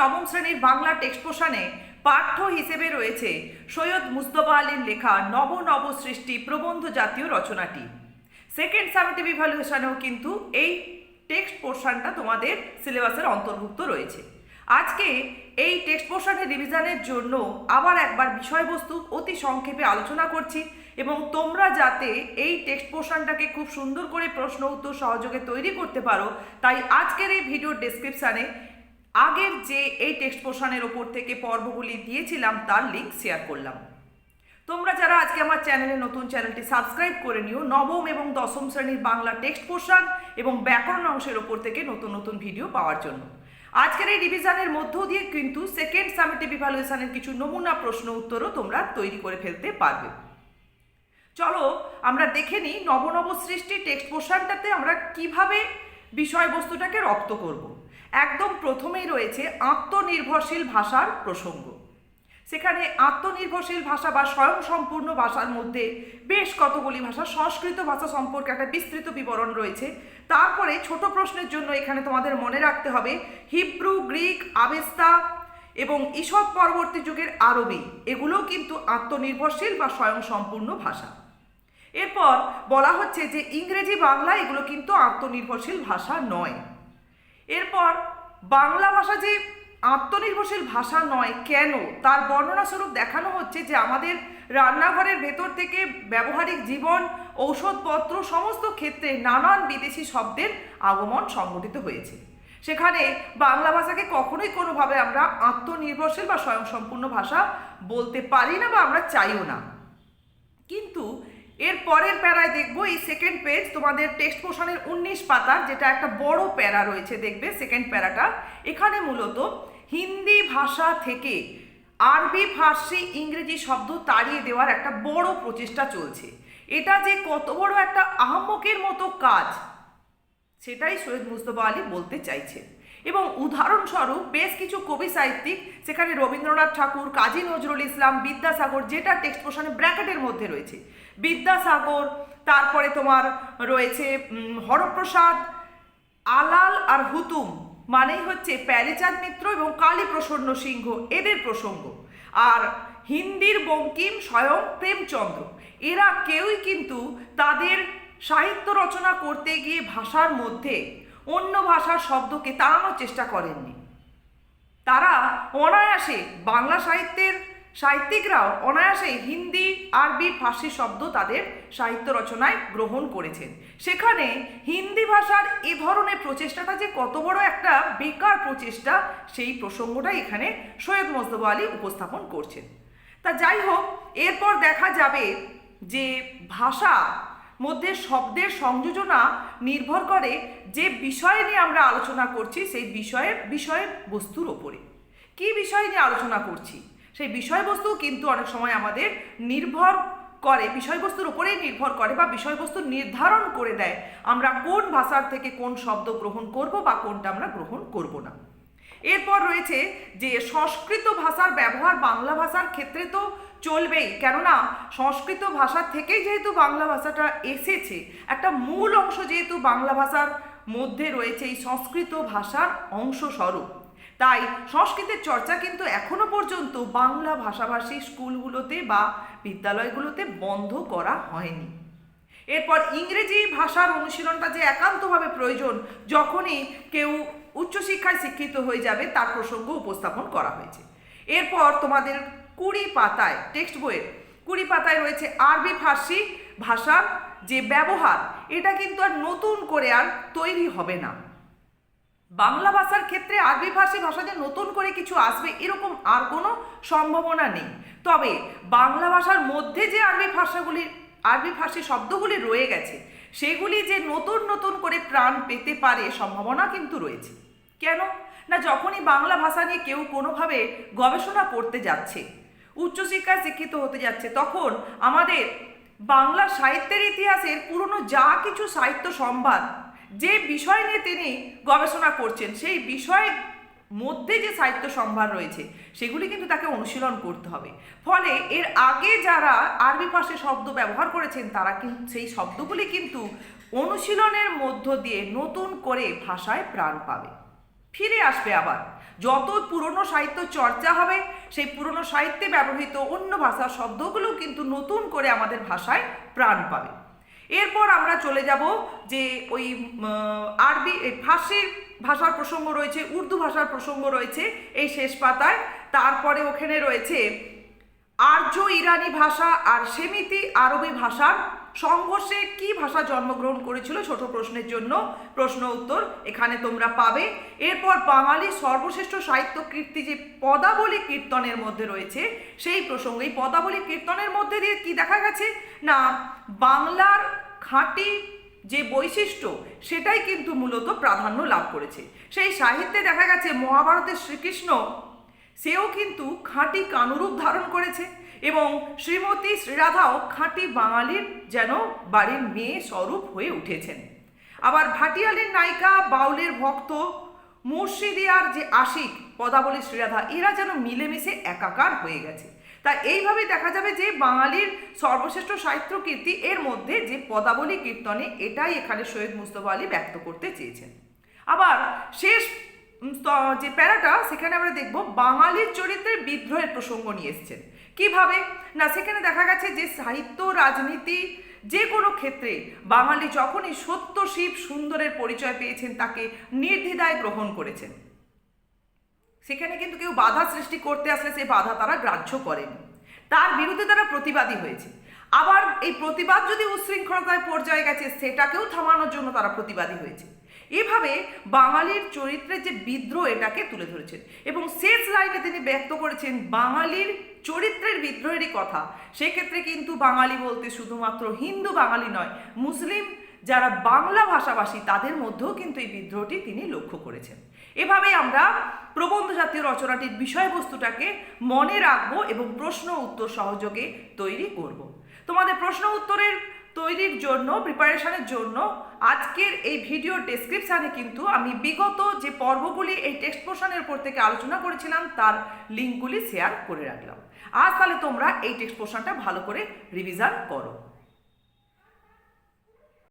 নবম শ্রেণির বাংলা টেক্সট পোষণে পাঠ্য হিসেবে রয়েছে সৈয়দ মুস্তফা আলীর লেখা নব নব সৃষ্টি প্রবন্ধ জাতীয় রচনাটি। সেকেন্ড সামেটিভ ইভ্যালুয়েশনেও কিন্তু এই টেক্সট পোর্শনটা তোমাদের সিলেবাসের অন্তর্ভুক্ত রয়েছে। আজকে এই টেক্সট পোর্শনের রিভিশনের জন্য আবার একবার বিষয়বস্তু অতি সংক্ষেপে আলোচনা করছি এবং তোমরা যাতে এই টেক্সট পোর্শনটাকে খুব সুন্দর করে প্রশ্ন উত্তর সহযোগে তৈরি করতে পারো, তাই আজকের এই ভিডিওর ডেসক্রিপশানে আগের যে এই টেক্সট পোর্শনের ওপর থেকে পর্বগুলি দিয়েছিলাম, তার লিঙ্ক শেয়ার করলাম। তোমরা যারা আজকে আমার চ্যানেলে নতুন চ্যানেলটি সাবস্ক্রাইব করে নিও। নবম এবং দশম শ্রেণির বাংলা টেক্সট পোর্শন এবং ব্যাকরণ অংশের ওপর থেকে নতুন নতুন ভিডিও পাওয়ার জন্য। আজকের এই রিভিশনের মধ্য দিয়ে কিন্তু সেকেন্ড সামেটিভ ইভ্যালুয়েশনের কিছু নমুনা প্রশ্ন উত্তরও তোমরা তৈরি করে ফেলতে পারবে। চলো, আমরা দেখে নিই নবনব সৃষ্টি টেক্সট পোর্শনটাতে আমরা কীভাবে বিষয়বস্তুটাকে রপ্ত করব। একদম প্রথমেই রয়েছে আত্মনির্ভরশীল ভাষার প্রসঙ্গ। সেখানে আত্মনির্ভরশীল ভাষা বা স্বয়ংসম্পূর্ণ ভাষার মধ্যে বেশ কতগুলি ভাষা, সংস্কৃত ভাষা সম্পর্কে একটা বিস্তৃত বিবরণ রয়েছে। তারপরে ছোট প্রশ্নের জন্য এখানে তোমাদের মনে রাখতে হবে, হিব্রু, গ্রিক, আবেস্তা এবং ঈষৎ পরবর্তী যুগের আরবি, এগুলোও কিন্তু আত্মনির্ভরশীল বা স্বয়ংসম্পূর্ণ ভাষা। এরপর বলা হচ্ছে যে ইংরেজি, বাংলা এগুলো কিন্তু আত্মনির্ভরশীল ভাষা নয়। এরপর বাংলা ভাষা যে আত্মনির্ভরশীল ভাষা নয়, কেন? তার বর্ণনা স্বরূপ দেখানো হচ্ছে যে আমাদের রান্নাঘরের ভেতর থেকে ব্যবহারিক জীবন, ঔষধপত্র সমস্ত ক্ষেত্রে নানান বিদেশি শব্দের আগমন সংঘটিত হয়েছে। সেখানে বাংলা ভাষাকে কখনোই কোনোভাবে আমরা আত্মনির্ভরশীল বা স্বয়ংসম্পূর্ণ ভাষা বলতে পারি না বা আমরা চাইও না। কিন্তু এর পরের প্যারায় দেখব, এই সেকেন্ড পেজ তোমাদের টেক্সট পোর্শনের উনিশ পাতার, যেটা একটা বড় প্যারা রয়েছে, দেখবে সেকেন্ড প্যারাটা। এখানে মূলত হিন্দি ভাষা থেকে আরবি, ফার্সি, ইংরেজি শব্দ তাড়িয়ে দেওয়ার একটা বড় প্রচেষ্টা চলছে। এটা যে কত বড় একটা আহম্মকের মতো কাজ, সেটাই সৈয়দ মুস্তফা আলী বলতে চাইছে। এবং উদাহরণস্বরূপ বেশ কিছু কবি সাহিত্যিক, সেখানে রবীন্দ্রনাথ ঠাকুর, কাজী নজরুল ইসলাম, বিদ্যাসাগর, যেটা টেক্সট পোর্শনে ব্র্যাকেটের মধ্যে রয়েছে। বিদ্যাসাগর, তারপরে তোমার রয়েছে হরপ্রসাদ, আলাল আর হুতুম, মানেই হচ্ছে প্যারেচাঁদ মিত্র এবং কালী প্রসন্ন সিংহ, এদের প্রসঙ্গ। আর হিন্দির বঙ্কিম স্বয়ং প্রেমচন্দ্র, এরা কেউই কিন্তু তাদের সাহিত্য রচনা করতে গিয়ে ভাষার মধ্যে অন্য ভাষার শব্দকে তাড়ানোর চেষ্টা করেননি। তারা অনায়াসে বাংলা সাহিত্যের সাহিত্যিকরাও অনায়াসে হিন্দি, আরবি, ফার্সি শব্দ তাদের সাহিত্য রচনায় গ্রহণ করেছেন। সেখানে হিন্দি ভাষার এ ধরনের প্রচেষ্টাটা যে কত বড় একটা বেকার প্রচেষ্টা, সেই প্রসঙ্গটাই এখানে সৈয়দ মোস্তফা আলী উপস্থাপন করছেন। তা যাই হোক, এরপর দেখা যাবে যে ভাষা মধ্যে শব্দের সংযোজনা নির্ভর করে যে বিষয় নিয়ে আমরা আলোচনা করছি, সেই বিষয়ের বিষয়ের বস্তুর ওপরে। কী বিষয় নিয়ে আলোচনা করছি? সেই বিষয়বস্তু কিন্তু অনেক সময় আমাদের নির্ভর করে, বিষয়বস্তুর উপরেই নির্ভর করে বা বিষয়বস্তু নির্ধারণ করে দেয় আমরা কোন ভাষার থেকে কোন শব্দ গ্রহণ করব বা কোনটা আমরা গ্রহণ করব না। এরপর রয়েছে যে সংস্কৃত ভাষার ব্যবহার বাংলা ভাষার ক্ষেত্রে তো চলবেই। কেননা সংস্কৃত ভাষা থেকেই যেহেতু বাংলা ভাষাটা এসেছে, একটা মূল অংশ যেহেতু বাংলা ভাষার মধ্যে রয়েছে, এই সংস্কৃত ভাষার অংশ স্বরূপ তাই সংস্কৃতের চর্চা কিন্তু এখনও পর্যন্ত বাংলা ভাষাভাষী স্কুলগুলোতে বা বিদ্যালয়গুলোতে বন্ধ করা হয়নি। এরপর ইংরেজি ভাষার অনুশীলনটা যে একান্তভাবে প্রয়োজন, যখনই কেউ উচ্চশিক্ষায় শিক্ষিত হয়ে যাবে, তার প্রসঙ্গ উপস্থাপন করা হয়েছে। এরপর তোমাদের কুড়ি পাতায়, টেক্সট বইয়ের কুড়ি পাতায় রয়েছে আরবি ফার্সি ভাষার যে ব্যবহার, এটা কিন্তু আর নতুন করে আর তৈরি হবে না। বাংলা ভাষার ক্ষেত্রে আরবি ফার্সি ভাষা যে নতুন করে কিছু আসবে, এরকম আর কোনো সম্ভাবনা নেই। তবে বাংলা ভাষার মধ্যে যে আরবি ভাষাগুলি, আরবি ফার্সি শব্দগুলি রয়ে গেছে, সেগুলি যে নতুন নতুন করে প্রাণ পেতে পারে, সম্ভাবনা কিন্তু রয়েছে। কেন? না, যখনই বাংলা ভাষা নিয়ে কেউ কোনোভাবে গবেষণা করতে যাচ্ছে, উচ্চশিক্ষায় শিক্ষিত হতে যাচ্ছে, তখন আমাদের বাংলা সাহিত্যের ইতিহাসের পুরনো যা কিছু সাহিত্য সম্ভার যে বিষয় নিয়ে তিনি গবেষণা করছেন, সেই বিষয়ের মধ্যে যে সাহিত্য সম্ভার রয়েছে, সেগুলি কিন্তু তাকে অনুশীলন করতে হবে। ফলে এর আগে যারা আরবি ভাষায় শব্দ ব্যবহার করেছেন, তারা কিন্তু সেই শব্দগুলি কিন্তু অনুশীলনের মধ্য দিয়ে নতুন করে ভাষায় প্রাণ পাবে। ফিরে আসবে আবার। যত পুরনো সাহিত্য চর্চা হবে, সেই পুরনো সাহিত্যে ব্যবহৃত অন্য ভাষার শব্দগুলো কিন্তু নতুন করে আমাদের ভাষায় প্রাণ পাবে। এরপর আমরা চলে যাব যে ওই আরবি এই ফার্সির ভাষার প্রসঙ্গ রয়েছে, উর্দু ভাষার প্রসঙ্গ রয়েছে এই শেষ পাতায়। তারপরে ওখানে রয়েছে, আর্য ইরানি ভাষা আর সেমিতি আরবি ভাষার সংঘর্ষে কি ভাষা জন্মগ্রহণ করেছিল? ছোট প্রশ্নের জন্য প্রশ্ন উত্তর এখানে তোমরা পাবে। এরপর বাঙালি সর্বশ্রেষ্ঠ সাহিত্য কীর্তি যে পদাবলী কীর্তনের মধ্যে রয়েছে, সেই প্রসঙ্গে এই পদাবলী কীর্তনের মধ্যে দিয়ে কি দেখা গেছে? না, বাংলার খাঁটি যে বৈশিষ্ট্য, সেটাই কিন্তু মূলত প্রাধান্য লাভ করেছে। সেই সাহিত্যে দেখা গেছে মহাভারতের শ্রীকৃষ্ণ সেও কিন্তু খাঁটি কানুরূপ ধারণ করেছে এবং শ্রীমতী শ্রীরাধাও খাঁটি বাঙালির যেন বাড়ির মেয়ে স্বরূপ হয়ে উঠেছেন। আবার ভাটিয়ালির নায়িকা, বাউলের ভক্ত, মুর্শিদিয়ার যে আশিক, পদাবলী শ্রীরাধা, এরা যেন মিলেমিশে একাকার হয়ে গেছে। তা এইভাবে দেখা যাবে যে বাঙালির সর্বশ্রেষ্ঠ সাহিত্য কীর্তি এর মধ্যে যে পদাবলী কীর্তনে এটাই এখানে সৈয়দ মুস্তফা আলী ব্যক্ত করতে চেয়েছেন। আবার শেষ যে প্যারাটা, সেখানে আমরা দেখব বাঙালির চরিত্রের বিদ্রোহের প্রসঙ্গ নিয়ে এসেছেন। কীভাবে? না, সেখানে দেখা গেছে যে সাহিত্য, রাজনীতি, যে কোনো ক্ষেত্রে বাঙালি যখনই সত্য, শিব, সুন্দরের পরিচয় পেয়েছেন, তাকে নির্দ্বিধায় গ্রহণ করেছেন। সেখানে কিন্তু কেউ বাধা সৃষ্টি করতে আসলে সেই বাধা তারা গ্রাহ্য করেন। তার বিরুদ্ধে তারা প্রতিবাদী হয়েছে। আবার এই প্রতিবাদ যদি উচ্ছৃঙ্খলতায় পর্যায়ে গেছে, সেটাকেও থামানোর জন্য তারা প্রতিবাদী হয়েছে। এভাবে বাঙালির চরিত্রের যে বিদ্রোহ এটাকে তুলে ধরেছেন এবং শেষ লাইনে তিনি ব্যক্ত করেছেন বাঙালির চরিত্রের বিদ্রোহেরই কথা সেক্ষেত্রে কিন্তু বাঙালি বলতে শুধুমাত্র হিন্দু বাঙালি নয়, মুসলিম যারা বাংলা ভাষাভাষী তাদের মধ্যেও কিন্তু এই বিদ্রোহটি তিনি লক্ষ্য করেছেন এভাবে আমরা প্রবন্ধ জাতীয় রচনাটির বিষয়বস্তুটাকে মনে রাখব এবং প্রশ্ন উত্তর সহযোগে তৈরি করব। তোমাদের প্রশ্ন উত্তরের তৈরির জন্য প্রিপারেশনের জন্য আজকের এই ভিডিও ডেসক্রিপশানে কিন্তু আমি বিগত যে পর্বগুলি এই টেক্সট পোর্শনের উপর থেকে আলোচনা করেছিলাম, তার লিঙ্কগুলি শেয়ার করে রাখলাম। আজ তাহলে তোমরা এই টেক্সট পোর্শনটা ভালো করে রিভিশন করো।